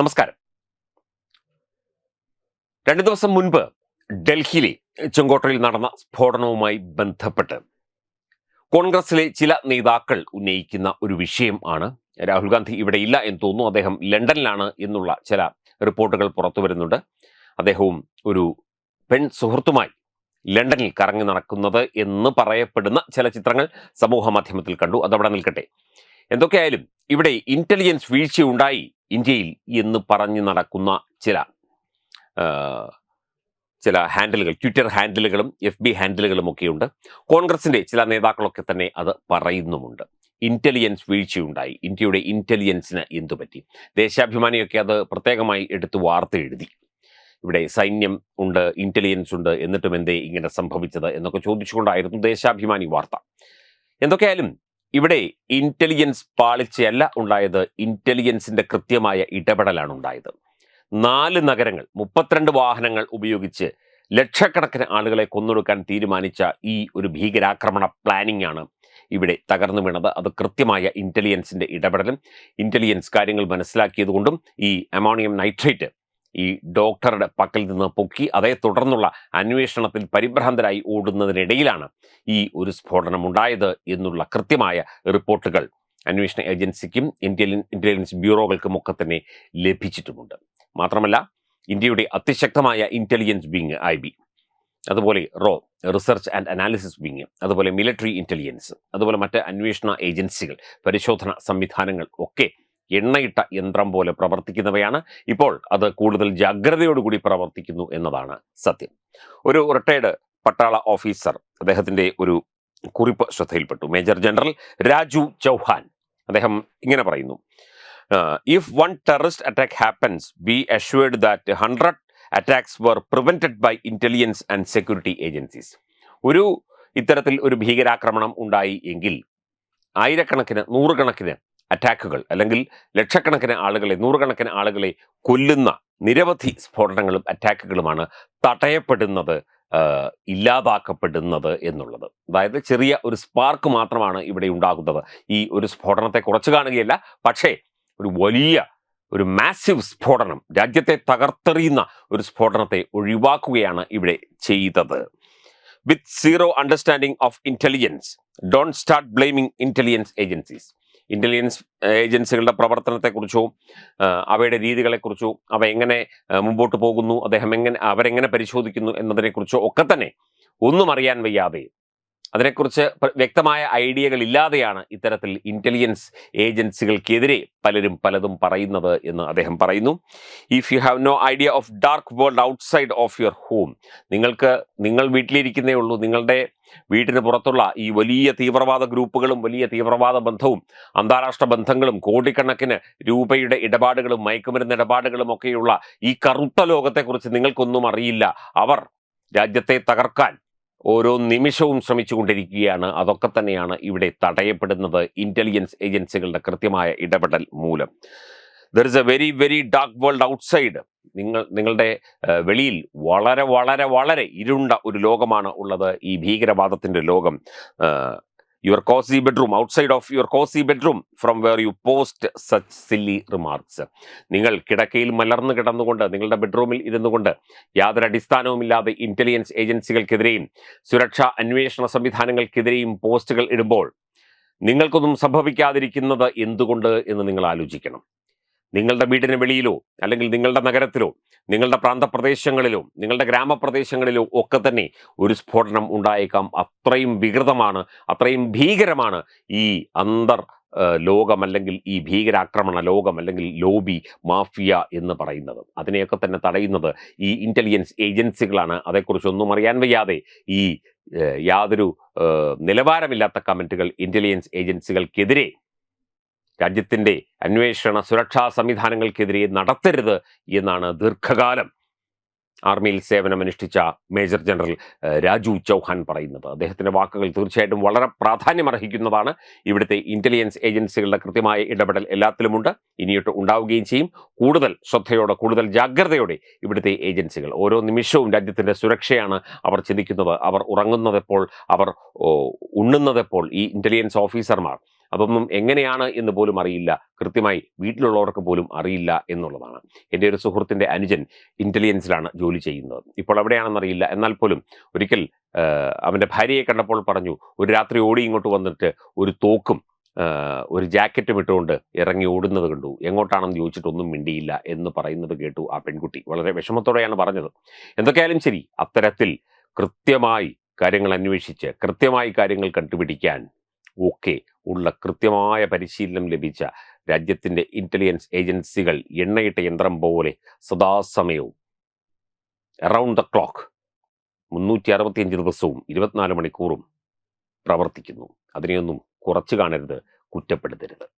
നമസ്കാരം. രണ്ടു ദിവസം മുൻപ് ഡൽഹിയിലെ ചെങ്കോട്ടയിൽ നടന്ന സ്ഫോടനവുമായി ബന്ധപ്പെട്ട് കോൺഗ്രസിലെ ചില നേതാക്കൾ ഉന്നയിക്കുന്ന ഒരു വിഷയം ആണ്. രാഹുൽ ഗാന്ധി ഇവിടെ ഇല്ല എന്ന് തോന്നുന്നു. അദ്ദേഹം ലണ്ടനിലാണ് എന്നുള്ള ചില റിപ്പോർട്ടുകൾ പുറത്തു വരുന്നുണ്ട്. അദ്ദേഹവും ഒരു പെൺ സുഹൃത്തുമായി ലണ്ടനിൽ കറങ്ങി നടക്കുന്നത് എന്ന് പറയപ്പെടുന്ന ചില ചിത്രങ്ങൾ സമൂഹ മാധ്യമത്തിൽ കണ്ടു. അതവിടെ നിൽക്കട്ടെ. എന്തൊക്കെയായാലും ഇവിടെ ഇന്റലിജൻസ് വീഴ്ചയുണ്ടായി. ഇന്ത്യയിൽ എന്ന് പറഞ്ഞു നടക്കുന്ന ചില ചില ഹാൻഡിലുകൾ ട്വിറ്റർ ഹാൻഡിലുകളും എഫ് ബി ഹാൻഡിലുകളും ഒക്കെയുണ്ട്. കോൺഗ്രസിന്റെ ചില നേതാക്കളൊക്കെ തന്നെ അത് പറയുന്നുമുണ്ട്. ഇന്റലിജൻസ് വീഴ്ചയുണ്ടായി. ഇന്ത്യയുടെ ഇന്റലിജൻസിന് എന്തു പറ്റി? ദേശാഭിമാനിയൊക്കെ അത് പ്രത്യേകമായി എടുത്ത് വാർത്ത എഴുതി. ഇവിടെ സൈന്യം ഉണ്ട് ഇന്റലിജൻസ് ഉണ്ട് എന്നിട്ടും എന്തേ ഇങ്ങനെ സംഭവിച്ചത് എന്നൊക്കെ ചോദിച്ചുകൊണ്ടായിരുന്നു ദേശാഭിമാനി വാർത്ത. എന്തൊക്കെയായാലും ഇവിടെ ഇന്റലിജൻസ് പാളിച്ചയല്ല ഉണ്ടായത്. ഇന്റലിജൻസിന്റെ കൃത്യമായ ഇടപെടലാണ് ഉണ്ടായത്. നാല് നഗരങ്ങൾ മുപ്പത്തിരണ്ട് വാഹനങ്ങൾ ഉപയോഗിച്ച് ലക്ഷക്കണക്കിന് ആളുകളെ കൊന്നൊടുക്കാൻ തീരുമാനിച്ച ഈ ഒരു ഭീകരാക്രമണ പ്ലാനിംഗ് ആണ് ഇവിടെ തകർന്നു വീണത്. അത് കൃത്യമായ ഇന്റലിജൻസിന്റെ ഇടപെടലും ഇന്റലിജൻസ് കാര്യങ്ങൾ മനസ്സിലാക്കിയതുകൊണ്ടും ഈ അമോണിയം നൈട്രേറ്റ് ഈ ഡോക്ടറുടെ പക്കൽ നിന്ന് പൊക്കി അതേ തുടർന്നുള്ള അന്വേഷണത്തിൽ പരിഭ്രാന്തരായി ഓടുന്നതിനിടയിലാണ് ഈ ഒരു സ്ഫോടനം ഉണ്ടായത് എന്നുള്ള കൃത്യമായ റിപ്പോർട്ടുകൾ അന്വേഷണ ഏജൻസിക്കും ഇന്റലിജൻസ് ബ്യൂറോകൾക്കും ഒക്കെ തന്നെ ലഭിച്ചിട്ടുമുണ്ട്. മാത്രമല്ല ഇന്ത്യയുടെ അതിശക്തമായ ഇന്റലിജൻസ് വിങ് ഐ ബി അതുപോലെ റോ റിസർച്ച് ആൻഡ് അനാലിസിസ് വിങ് അതുപോലെ മിലിറ്ററി ഇന്റലിജൻസ് അതുപോലെ മറ്റ് അന്വേഷണ ഏജൻസികൾ പരിശോധന സംവിധാനങ്ങൾ ഒക്കെ എണ്ണയിട്ട യന്ത്രം പോലെ പ്രവർത്തിക്കുന്നവയാണ്. ഇപ്പോൾ അത് കൂടുതൽ ജാഗ്രതയോടുകൂടി പ്രവർത്തിക്കുന്നു എന്നതാണ് സത്യം. ഒരു റിട്ടയർഡ് പട്ടാള ഓഫീസർ അദ്ദേഹത്തിന്റെ ഒരു കുറിപ്പ് ശ്രദ്ധയിൽപ്പെട്ടു. മേജർ ജനറൽ രാജു ചൗഹാൻ അദ്ദേഹം ഇങ്ങനെ പറയുന്നു. If one terrorist attack happens be assured that hundred attacks were prevented by intelligence and security agencies ഒരു ഇത്തരത്തിൽ ഒരു ഭീകരാക്രമണം ഉണ്ടായി എങ്കിൽ ആയിരക്കണക്കിന് നൂറുകണക്കിന് അറ്റാക്കുകൾ അല്ലെങ്കിൽ ലക്ഷക്കണക്കിന് ആളുകളെ നൂറുകണക്കിന് ആളുകളെ കൊല്ലുന്ന നിരവധി സ്ഫോടനങ്ങളും അറ്റാക്കുകളുമാണ് തടയപ്പെടുന്നത് ഇല്ലാതാക്കപ്പെടുന്നത് എന്നുള്ളത്. അതായത് ചെറിയ ഒരു സ്പാർക്ക് മാത്രമാണ് ഇവിടെ ഉണ്ടാകുന്നത്. ഈ ഒരു സ്ഫോടനത്തെ കുറച്ച് കാണുകയല്ല പക്ഷേ ഒരു വലിയ ഒരു മാസീവ് സ്ഫോടനം രാജ്യത്തെ തകർത്തെറിയുന്ന ഒരു സ്ഫോടനത്തെ ഒഴിവാക്കുകയാണ് ഇവിടെ ചെയ്തത്. With zero understanding of intelligence don't start blaming intelligence agencies. Intelligence ഏജൻസികളുടെ പ്രവർത്തനത്തെക്കുറിച്ചോ അവയുടെ രീതികളെക്കുറിച്ചോ അവ എങ്ങനെ മുമ്പോട്ട് പോകുന്നു അദ്ദേഹം എങ്ങനെ അവരെങ്ങനെ പരിശോധിക്കുന്നു എന്നതിനെക്കുറിച്ചോ ഒക്കെ തന്നെ ഒന്നും അറിയാൻ വയ്യാതെ അതിനെക്കുറിച്ച് വ്യക്തമായ ഐഡിയകൾ ഇല്ലാതെയാണ് ഇത്തരത്തിൽ ഇന്റലിജൻസ് ഏജൻസികൾക്കെതിരെ പലരും പലതും പറയുന്നത് എന്ന് അദ്ദേഹം പറയുന്നു. If you have no idea of dark world outside of your home നിങ്ങൾക്ക് നിങ്ങൾ വീട്ടിലിരിക്കുന്നേ ഉള്ളൂ. നിങ്ങളുടെ വീട്ടിന് പുറത്തുള്ള ഈ വലിയ തീവ്രവാദ ഗ്രൂപ്പുകളും വലിയ തീവ്രവാദ ബന്ധവും അന്താരാഷ്ട്ര ബന്ധങ്ങളും കോടിക്കണക്കിന് രൂപയുടെ ഇടപാടുകളും മയക്കുമരുന്ന് ഇടപാടുകളും ഒക്കെയുള്ള ഈ കറുത്ത ലോകത്തെക്കുറിച്ച് നിങ്ങൾക്കൊന്നും അറിയില്ല. അവർ രാജ്യത്തെ തകർക്കാൻ ഓരോ നിമിഷവും ശ്രമിച്ചുകൊണ്ടിരിക്കുകയാണ്. അതൊക്കെ തന്നെയാണ് ഇവിടെ തടയപ്പെടുന്നത് ഇന്റലിജൻസ് ഏജൻസികളുടെ കൃത്യമായ ഇടപെടൽ മൂലം. There is a very very dark world outside നിങ്ങൾ നിങ്ങളുടെ വെളിയിൽ വളരെ വളരെ വളരെ ഇരുണ്ട ഒരു ലോകമാണ് ഉള്ളത്. ഈ ഭീകരവാദത്തിന്റെ ലോകം. Your cosy bedroom outside of your cosy bedroom from where you post such silly remarks നിങ്ങൾ കിടക്കയിൽ മലർന്നു കിടന്നുകൊണ്ട് നിങ്ങളുടെ ബെഡ്റൂമിൽ ഇരുന്നുകൊണ്ട് യാതൊരു അടിസ്ഥാനവുമില്ലാതെ ഇന്റലിജൻസ് ഏജൻസികൾക്കെതിരെയും സുരക്ഷാ അന്വേഷണ സംവിധാനങ്ങൾക്കെതിരെയും പോസ്റ്റുകൾ ഇടുമ്പോൾ നിങ്ങൾക്കൊന്നും സംഭവിക്കാതിരിക്കുന്നത് എന്തുകൊണ്ട് എന്ന് നിങ്ങൾ ആലോചിക്കണം. നിങ്ങളുടെ വീടിന് വെളിയിലോ അല്ലെങ്കിൽ നിങ്ങളുടെ നഗരത്തിലോ നിങ്ങളുടെ പ്രാന്തപ്രദേശങ്ങളിലോ നിങ്ങളുടെ ഗ്രാമപ്രദേശങ്ങളിലോ ഒക്കെ തന്നെ ഒരു സ്ഫോടനം ഉണ്ടായേക്കാം. അത്രയും വികൃതമാണ് അത്രയും ഭീകരമാണ് ഈ അന്തർ ലോകം അല്ലെങ്കിൽ ഈ ഭീകരാക്രമണ ലോകം അല്ലെങ്കിൽ ലോബി മാഫിയ എന്ന് പറയുന്നത്. അതിനെയൊക്കെ തന്നെ തടയുന്നത് ഈ ഇന്റലിജൻസ് ഏജൻസികളാണ് അതേക്കുറിച്ചൊന്നും അറിയാൻ വയ്യാതെ ഈ യാതൊരു നിലവാരമില്ലാത്ത കമന്റുകൾ ഇന്റലിജൻസ് ഏജൻസികൾക്കെതിരെ രാജ്യത്തിന്റെ അന്വേഷണ സുരക്ഷാ സംവിധാനങ്ങൾക്കെതിരെ നടത്തരുത് എന്നാണ് ദീർഘകാലം ആർമിയിൽ സേവനമനുഷ്ഠിച്ച മേജർ ജനറൽ രാജു ചൗഹാൻ പറയുന്നത്. അദ്ദേഹത്തിന്റെ വാക്കുകൾ തീർച്ചയായിട്ടും വളരെ പ്രാധാന്യമർഹിക്കുന്നതാണ്. ഇവിടുത്തെ ഇന്റലിജൻസ് ഏജൻസികളുടെ കൃത്യമായ ഇടപെടൽ എല്ലാത്തിലുമുണ്ട്. ഇനിയിട്ട് ഉണ്ടാവുകയും ചെയ്യും. കൂടുതൽ ശ്രദ്ധയോടെ കൂടുതൽ ജാഗ്രതയോടെ ഇവിടുത്തെ ഏജൻസികൾ ഓരോ നിമിഷവും രാജ്യത്തിന്റെ സുരക്ഷയാണ് അവർ ചിന്തിക്കുന്നത്. അവർ ഉറങ്ങുന്നതെപ്പോൾ അവർ ഉണ്ണുന്നതെപ്പോൾ ഈ ഇന്റലിജൻസ് ഓഫീസർമാർ അതൊന്നും എങ്ങനെയാണ് എന്ന് പോലും അറിയില്ല. കൃത്യമായി വീട്ടിലുള്ളവർക്ക് പോലും അറിയില്ല എന്നുള്ളതാണ്. എന്റെ ഒരു സുഹൃത്തിന്റെ അനുജൻ ഇന്റലിജൻസിലാണ് ജോലി ചെയ്യുന്നത്. ഇപ്പോൾ എവിടെയാണെന്നറിയില്ല എന്നാൽ പോലും ഒരിക്കൽ അവന്റെ ഭാര്യയെ കണ്ടപ്പോൾ പറഞ്ഞു ഒരു രാത്രി ഓടി ഇങ്ങോട്ട് വന്നിട്ട് ഒരു തോക്കും ഒരു ജാക്കറ്റും ഇട്ടുകൊണ്ട് ഇറങ്ങി ഓടുന്നത് കണ്ടു. എങ്ങോട്ടാണെന്ന് ചോദിച്ചിട്ടൊന്നും മിണ്ടിയില്ല എന്ന് പറയുന്നത് കേട്ടു ആ പെൺകുട്ടി. വളരെ വിഷമത്തോടെയാണ് പറഞ്ഞത്. എന്തൊക്കെയായാലും ശരി അത്തരത്തിൽ കൃത്യമായി കാര്യങ്ങൾ അന്വേഷിച്ച് കൃത്യമായി കാര്യങ്ങൾ കണ്ടുപിടിക്കാൻ ഒക്കെ ഉള്ള കൃത്യമായ പരിശീലനം ലഭിച്ച രാജ്യത്തിന്റെ ഇന്റലിജൻസ് ഏജൻസികൾ എണ്ണയിട്ട യന്ത്രം പോലെ സദാസമയവും. അറൗണ്ട് ദ ക്ലോക്ക് മുന്നൂറ്റി അറുപത്തിയഞ്ച് ദിവസവും ഇരുപത്തിനാല് മണിക്കൂറും പ്രവർത്തിക്കുന്നു. അതിനെയൊന്നും കുറച്ച് കാണരുത് കുറ്റപ്പെടുത്തരുത്.